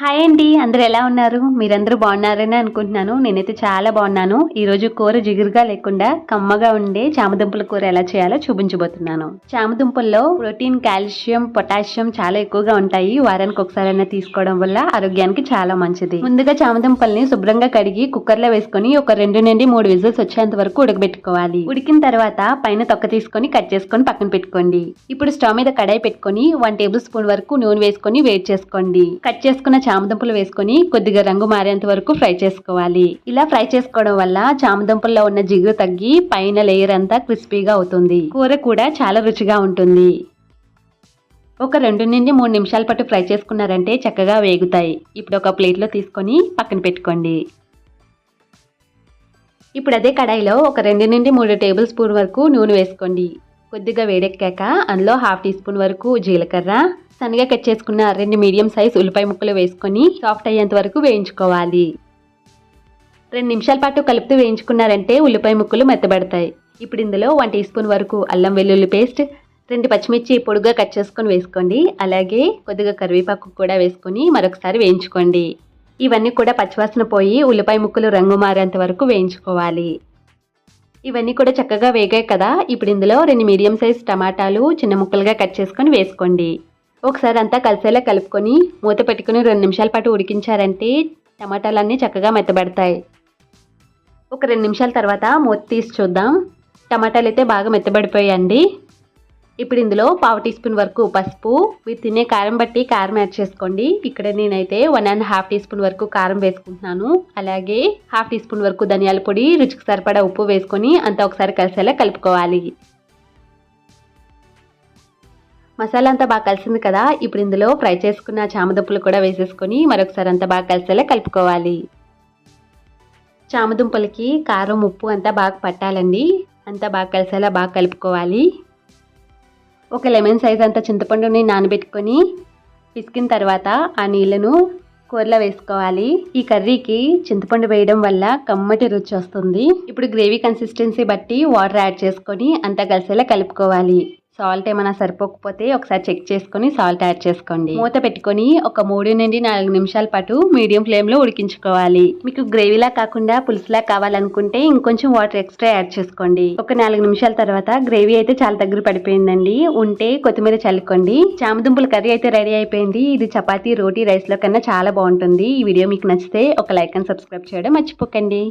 Hi అండి అందరు ఎలా ఉన్నారు? మీరందరూ బాగున్నారని అనుకుంటున్నాను. నేనైతే చాలా బాగున్నాను. ఈరోజు కూర జిగురుగా లేకుండా కమ్మగా ఉండే చామదుంపల కూర ఎలా చేయాలో చూపించబోతున్నాను. చామదుంపల్లో ప్రోటీన్ కాల్షియం పొటాషియం చాలా ఎక్కువగా ఉంటాయి. వారానికి ఒకసారైనా తీసుకోవడం వల్ల ఆరోగ్యానికి చాలా మంచిది. ముందుగా చామదుంపల్ని శుభ్రంగా కడిగి కుక్కర్లో వేసుకొని ఒక రెండు నుండి మూడు విజిల్స్ వచ్చేంత వరకు ఉడకబెట్టుకోవాలి. ఉడికిన తర్వాత పైన తొక్క తీసుకొని కట్ చేసుకొని పక్కన పెట్టుకోండి. ఇప్పుడు స్టవ్ మీద కడాయి పెట్టుకొని వన్ టేబుల్ స్పూన్ వరకు నూనె వేసుకొని వేడి చేసుకోండి. కట్ చేసుకున్న చామదుంపలు వేసుకొని కొద్దిగా రంగు మారేంత వరకు ఫ్రై చేసుకోవాలి. ఇలా ఫ్రై చేసుకోవడం వల్ల చామదుంపల్లో ఉన్న జిగురు తగ్గి పైన లేయర్ అంతా క్రిస్పీగా అవుతుంది. కూర కూడా చాలా రుచిగా ఉంటుంది. ఒక రెండు నుండి మూడు నిమిషాల పాటు ఫ్రై చేసుకున్నారంటే చక్కగా వేగుతాయి. ఇప్పుడు ఒక ప్లేట్లో తీసుకొని పక్కన పెట్టుకోండి. ఇప్పుడు అదే కడాయిలో ఒక రెండు నుండి మూడు టేబుల్ స్పూన్ వరకు నూనె వేసుకోండి. కొద్దిగా వేడెక్కాక అందులో హాఫ్ టీ స్పూన్ వరకు జీలకర్ర సన్నగా కట్ చేసుకున్న రెండు మీడియం సైజ్ ఉల్లిపాయ ముక్కలు వేసుకొని సాఫ్ట్ అయ్యేంత వరకు వేయించుకోవాలి. రెండు నిమిషాల పాటు కలుపుతూ వేయించుకున్నారంటే ఉల్లిపాయ ముక్కలు మెత్తబడతాయి. ఇప్పుడు ఇందులో వన్ టీ స్పూన్ వరకు అల్లం వెల్లుల్లి పేస్ట్ రెండు పచ్చిమిర్చి పొడుగా కట్ చేసుకొని వేసుకోండి. అలాగే కొద్దిగా కరివేపాకు కూడా వేసుకొని మరొకసారి వేయించుకోండి. ఇవన్నీ కూడా పచ్చివాసన పోయి ఉల్లిపాయ ముక్కలు రంగు మారేంత వరకు వేయించుకోవాలి. ఇవన్నీ కూడా చక్కగా వేగాయి కదా. ఇప్పుడు ఇందులో రెండు మీడియం సైజ్ టమాటాలు చిన్న ముక్కలుగా కట్ చేసుకొని వేసుకోండి. ఒకసారి అంతా కలిసేలా కలుపుకొని మూత పెట్టుకుని రెండు నిమిషాల పాటు ఉడికించారంటే టమాటాలన్నీ చక్కగా మెత్తబడతాయి. ఒక రెండు నిమిషాల తర్వాత మూత తీసి చూద్దాం. టమాటాలు అయితే బాగా మెత్తబడిపోయాయండి. ఇప్పుడు ఇందులో పావు టీ స్పూన్ వరకు పసుపు మీరు తినే కారం బట్టి కారం యాడ్ చేసుకోండి. ఇక్కడ నేనైతే one and half teaspoon వరకు కారం వేసుకుంటున్నాను. అలాగే హాఫ్ టీ స్పూన్ వరకు ధనియాల పొడి రుచికి సరిపడా ఉప్పు వేసుకొని అంతా ఒకసారి కలిసేలా కలుపుకోవాలి. మసాలా అంతా బాగా కలిసింది కదా ఇప్పుడు ఇందులో ఫ్రై చేసుకున్న చామదుంపలు కూడా వేసేసుకొని మరొకసారి అంతా బాగా కలిసేలా కలుపుకోవాలి. చామదుంపలకి కారం ఉప్పు అంతా బాగా పట్టాలండి. అంతా బాగా కలిసేలా బాగా కలుపుకోవాలి. ఒక లెమన్ సైజ్ అంత చింతపండుని నానబెట్టుకొని పిసికిన తర్వాత ఆ నీళ్ళను కూరలో వేసుకోవాలి. ఈ కర్రీకి చింతపండు వేయడం వల్ల కమ్మటి రుచి వస్తుంది. ఇప్పుడు గ్రేవీ కన్సిస్టెన్సీ బట్టి వాటర్ యాడ్ చేసుకొని అంతా కలిసేలా కలుపుకోవాలి. సాల్ట్ ఏమైనా సరిపోకపోతే ఒకసారి చెక్ చేసుకొని సాల్ట్ యాడ్ చేసుకోండి. మూత పెట్టుకొని ఒక మూడు నుండి నాలుగు నిమిషాల పాటు మీడియం ఫ్లేమ్లో ఉడికించుకోవాలి. మీకు గ్రేవీలా కాకుండా పులుసులా కావాలనుకుంటే ఇంకొంచెం వాటర్ ఎక్స్ట్రా యాడ్ చేసుకోండి. ఒక నాలుగు నిమిషాల తర్వాత గ్రేవీ అయితే చాలా దగ్గర పడిపోయిందండి. ఉంటే కొత్తిమీర చల్లుకోండి. చామదుంపుల కర్రీ అయితే రెడీ అయిపోయింది. ఇది చపాతీ రోటీ రైస్లో కన్నా చాలా బాగుంటుంది. ఈ వీడియో మీకు నచ్చితే ఒక లైక్ అండ్ సబ్స్క్రైబ్ చేయడం మర్చిపోకండి.